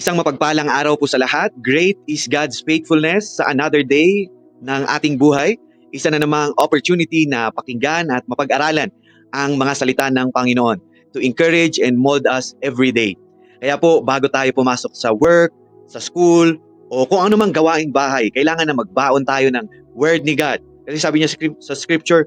Isang mapagpalang araw po sa lahat. Great is God's faithfulness sa another day ng ating buhay. Isa na namang opportunity na pakinggan at mapag-aralan ang mga salita ng Panginoon to encourage and mold us every day. Kaya po, bago tayo pumasok sa work, sa school, o kung ano mang gawaing bahay, kailangan na magbaon tayo ng Word ni God. Kasi sabi niya sa scripture,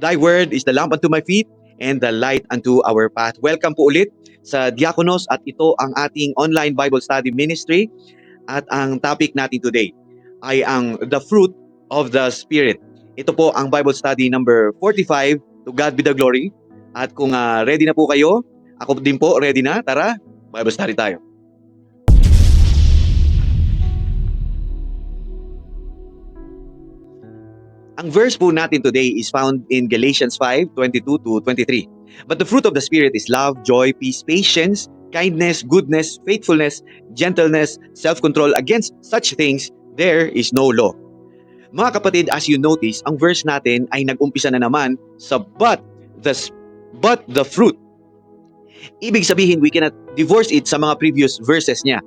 Thy Word is the lamp unto my feet and the light unto our path. Welcome po ulit sa Diakonos at ito ang ating online Bible study ministry at ang topic natin today ay ang the fruit of the Spirit. Ito po ang Bible study number 45, To God be the glory. At kung ah, ready na po kayo, ako din po ready na, tara, Bible study tayo. Ang verse po natin today is found in Galatians 5, 22 to 23. But the fruit of the Spirit is love, joy, peace, patience, kindness, goodness, faithfulness, gentleness, self-control. Against such things, there is no law. Mga kapatid, as you notice, ang verse natin ay nag-umpisa na naman sa but the, but the fruit. Ibig sabihin, we cannot divorce it sa mga previous verses niya.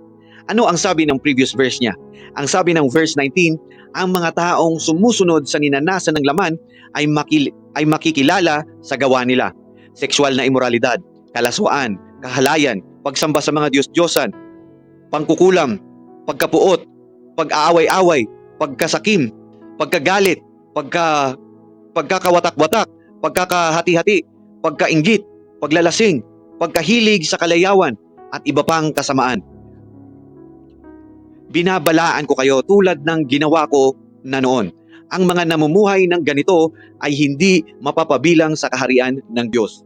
Ano ang sabi ng previous verse niya? Ang sabi ng verse 19, ang mga taong sumusunod sa ninanasan ng laman ay, makil- ay makikilala sa gawa nila. Sexual na imoralidad, kalaswaan, kahalayan, pagsamba sa mga Diyos-Diyosan, pangkukulam, pagkapuot, pag-aaway-away, pagkasakim, pagkagalit, pagka pagkakawatak-watak, pagkakahati-hati, pagkainggit, paglalasing, pagkahilig sa kalayawan, at iba pang kasamaan. Binabalaan ko kayo tulad ng ginawa ko na noon. Ang mga namumuhay ng ganito ay hindi mapapabilang sa kaharian ng Diyos.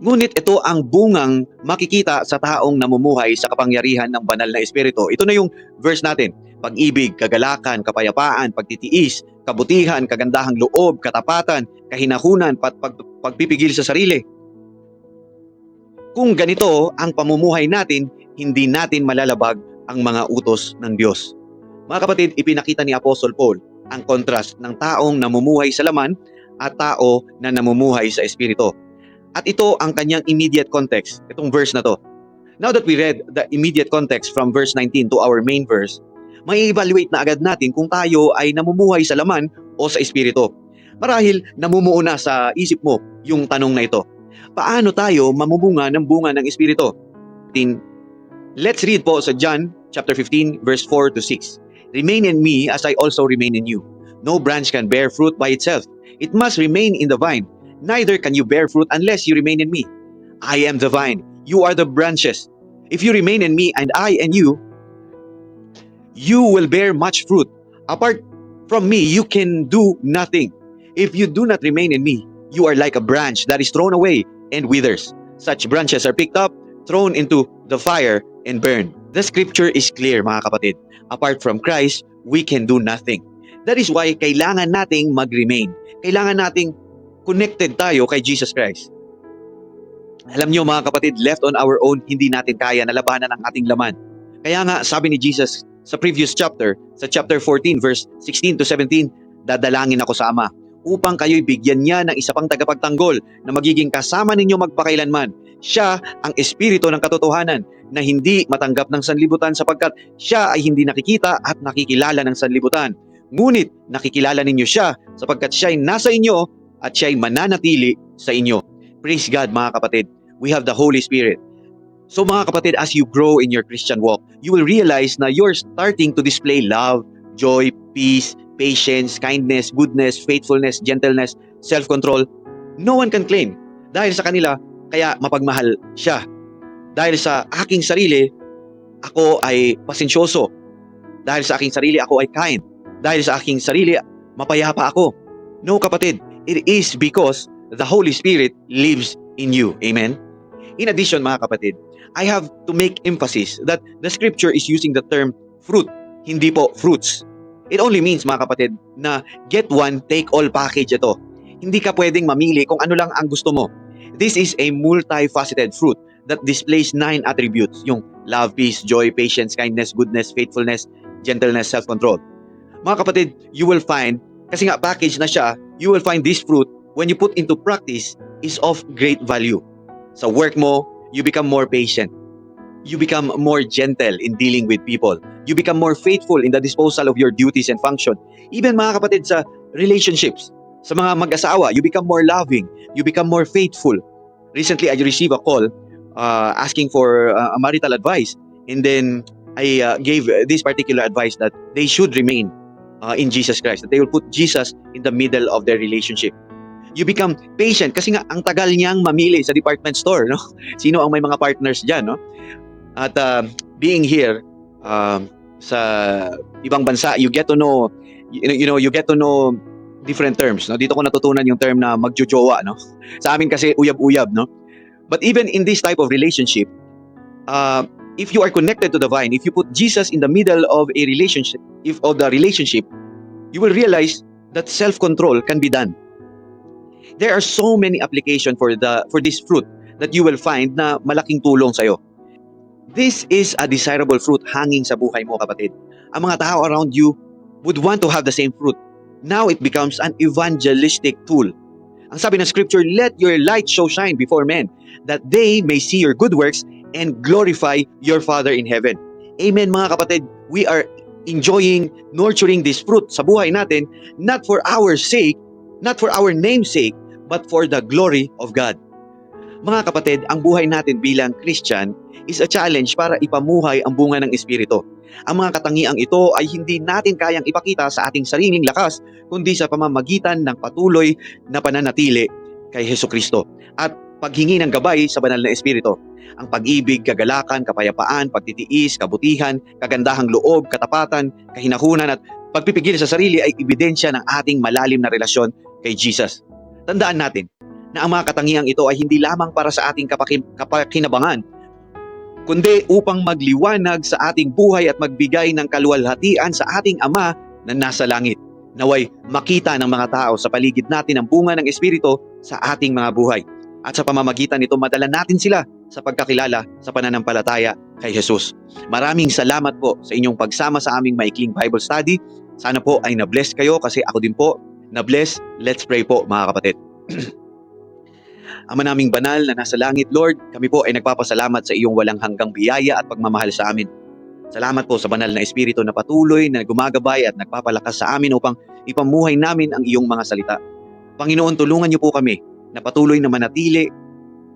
Ngunit ito ang bungang makikita sa taong namumuhay sa kapangyarihan ng banal na espiritu. Ito na yung verse natin. Pag-ibig, kagalakan, kapayapaan, pagtitiis, kabutihan, kagandahang loob, katapatan, kahinahunan, pat pag, pagpipigil sa sarili. Kung ganito ang pamumuhay natin, hindi natin malalabag ang mga utos ng Diyos. Mga kapatid, ipinakita ni Apostle Paul ang kontrast ng taong namumuhay sa laman at tao na namumuhay sa espiritu. At ito ang kanyang immediate context, itong verse na to. Now that we read the immediate context from verse 19 to our main verse, may evaluate na agad natin kung tayo ay namumuhay sa laman o sa espiritu. Marahil namumuo na sa isip mo yung tanong na ito. Paano tayo mamumunga ng bunga ng espiritu? Let's read po sa John chapter 15 verse 4 to 6. Remain in me as I also remain in you. No branch can bear fruit by itself. It must remain in the vine. Neither can you bear fruit unless you remain in me. I am the vine. You are the branches. If you remain in me and I in you, you will bear much fruit. Apart from me, you can do nothing. If you do not remain in me, you are like a branch that is thrown away and withers. Such branches are picked up, thrown into the fire, and burned. The scripture is clear, mga kapatid. Apart from Christ, we can do nothing. That is why kailangan nating mag-remain. Kailangan nating connected tayo kay Jesus Christ. Alam niyo mga kapatid, left on our own, hindi natin kaya na labanan ang ating laman. Kaya nga, sabi ni Jesus sa previous chapter, sa chapter 14, verse 16 to 17, dadalangin ako sa Ama upang kayo'y bigyan niya ng isa pang tagapagtanggol na magiging kasama ninyo magpakailanman. Siya ang espiritu ng katotohanan na hindi matanggap ng sanlibutan sapagkat siya ay hindi nakikita at nakikilala ng sanlibutan. Ngunit nakikilala ninyo siya sapagkat siya ay nasa inyo at siya ay mananatili sa inyo. Praise God mga kapatid. We have the Holy Spirit. So mga kapatid, as you grow in your Christian walk, you will realize na you're starting to display love, joy, peace, patience, kindness, goodness, faithfulness, gentleness, self-control. No one can claim. Dahil sa kanila, kaya mapagmahal siya. Dahil sa aking sarili, ako ay pasensyoso. Dahil sa aking sarili, ako ay kind. Dahil sa aking sarili, mapayapa ako. No kapatid, it is because the Holy Spirit lives in you. Amen? In addition, mga kapatid, I have to make emphasis that the scripture is using the term fruit, hindi po fruits. It only means, mga kapatid, na get one, take all package ito. Hindi ka pwedeng mamili kung ano lang ang gusto mo. This is a multifaceted fruit that displays nine attributes, yung love, peace, joy, patience, kindness, goodness, faithfulness, gentleness, self-control. Mga kapatid, you will find, kasi nga package na siya, you will find this fruit when you put into practice is of great value. Sa work mo, you become more patient. You become more gentle in dealing with people. You become more faithful in the disposal of your duties and function. Even mga kapatid sa relationships, sa mga mag-asawa, you become more loving. You become more faithful. Recently, I received a call uh, asking for uh, marital advice. And then I uh, gave this particular advice that they should remain uh, in Jesus Christ, that they will put Jesus in the middle of their relationship. You become patient kasi nga ang tagal niyang mamili sa department store, no? Sino ang may mga partners diyan, no? At uh, being here um, sa ibang bansa, you get to know you know, you get to know different terms, no? Dito ko natutunan yung term na magjojowa, no? Sa amin kasi uyab-uyab, no? But even in this type of relationship, uh, if you are connected to the vine, if you put Jesus in the middle of a relationship, if of the relationship, you will realize that self-control can be done. There are so many application for the for this fruit that you will find na malaking tulong sa'yo. This is a desirable fruit hanging sa buhay mo, kapatid. Ang mga tao around you would want to have the same fruit. Now it becomes an evangelistic tool. Ang sabi ng scripture, let your light show shine before men, that they may see your good works and glorify your Father in heaven. Amen mga kapatid, we are enjoying, nurturing this fruit sa buhay natin, not for our sake, not for our name's sake, but for the glory of God. Mga kapatid, ang buhay natin bilang Christian is a challenge para ipamuhay ang bunga ng Espiritu. Ang mga katangiang ito ay hindi natin kayang ipakita sa ating sariling lakas, kundi sa pamamagitan ng patuloy na pananatili kay Heso Kristo at paghingi ng gabay sa banal na Espiritu. Ang pag-ibig, kagalakan, kapayapaan, pagtitiis, kabutihan, kagandahang loob, katapatan, kahinahunan at pagpipigil sa sarili ay ebidensya ng ating malalim na relasyon kay Jesus. Tandaan natin na ang mga katangiang ito ay hindi lamang para sa ating kapakin- kapakinabangan, kundi upang magliwanag sa ating buhay at magbigay ng kaluwalhatian sa ating Ama na nasa langit. Naway makita ng mga tao sa paligid natin ang bunga ng Espiritu sa ating mga buhay. At sa pamamagitan nito, madala natin sila sa pagkakilala sa pananampalataya kay Jesus. Maraming salamat po sa inyong pagsama sa aming maikling Bible study. Sana po ay na-bless kayo kasi ako din po na-bless. Let's pray po mga kapatid. Ama naming banal na nasa langit, Lord, kami po ay nagpapasalamat sa iyong walang hanggang biyaya at pagmamahal sa amin. Salamat po sa banal na Espiritu na patuloy na gumagabay at nagpapalakas sa amin upang ipamuhay namin ang iyong mga salita. Panginoon, tulungan niyo po kami na patuloy na manatili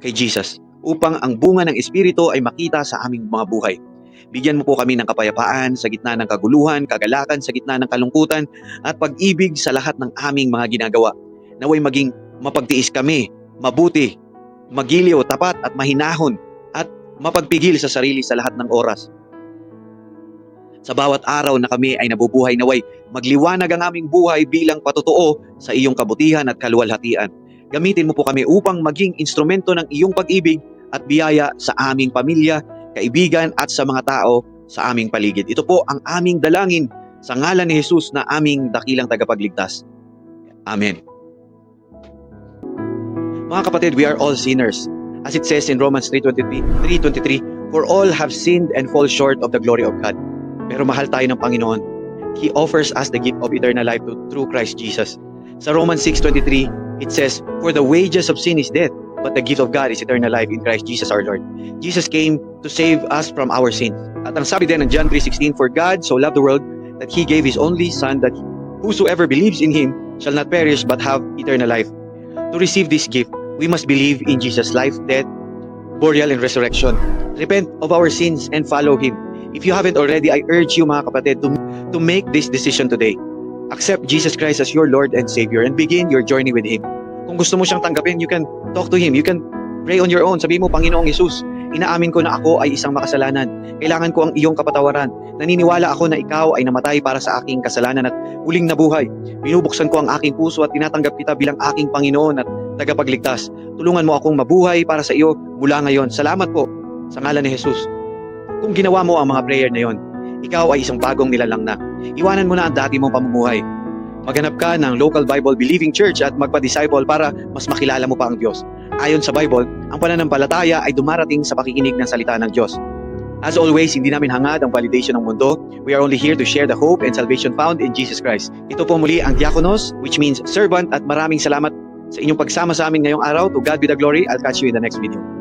kay Jesus upang ang bunga ng Espiritu ay makita sa aming mga buhay. Bigyan mo po kami ng kapayapaan sa gitna ng kaguluhan, kagalakan sa gitna ng kalungkutan at pag-ibig sa lahat ng aming mga ginagawa. Naway maging mapagtiis kami, mabuti, magiliw, tapat at mahinahon at mapagpigil sa sarili sa lahat ng oras. Sa bawat araw na kami ay nabubuhay naway, magliwanag ang aming buhay bilang patotoo sa iyong kabutihan at kaluwalhatian. Gamitin mo po kami upang maging instrumento ng iyong pag-ibig at biyaya sa aming pamilya, kaibigan at sa mga tao sa aming paligid. Ito po ang aming dalangin sa ngalan ni Jesus na aming dakilang tagapagligtas. Amen. Mga kapatid, we are all sinners. As it says in Romans 3.23, 3.23, For all have sinned and fall short of the glory of God. Pero mahal tayo ng Panginoon. He offers us the gift of eternal life through Christ Jesus. Sa Romans 6.23, it says, For the wages of sin is death, but the gift of God is eternal life in Christ Jesus our Lord. Jesus came to save us from our sins. At ang sabi din ng John 3.16, For God so loved the world that He gave His only Son that whosoever believes in Him shall not perish but have eternal life. To receive this gift, we must believe in Jesus' life, death, burial, and resurrection. Repent of our sins and follow Him. If you haven't already, I urge you mga kapatid to, to make this decision today. Accept Jesus Christ as your Lord and Savior and begin your journey with Him. Kung gusto mo siyang tanggapin, you can talk to Him. You can pray on your own. Sabi mo, Panginoong Jesus, inaamin ko na ako ay isang makasalanan. Kailangan ko ang iyong kapatawaran. Naniniwala ako na ikaw ay namatay para sa aking kasalanan at huling nabuhay. Binubuksan ko ang aking puso at tinatanggap kita bilang aking Panginoon at tagapagligtas. Tulungan mo akong mabuhay para sa iyo mula ngayon. Salamat po sa ngalan ni Jesus. Kung ginawa mo ang mga prayer na yon, ikaw ay isang bagong nilalang na. Iwanan mo na ang dati mong pamumuhay. Maghanap ka ng local Bible believing church at magpa-disciple para mas makilala mo pa ang Diyos. Ayon sa Bible, ang pananampalataya ay dumarating sa pakikinig ng salita ng Diyos. As always, hindi namin hangad ang validation ng mundo. We are only here to share the hope and salvation found in Jesus Christ. Ito po muli ang diakonos, which means servant at maraming salamat sa inyong pagsama sa amin ngayong araw. To God be the glory. I'll catch you in the next video.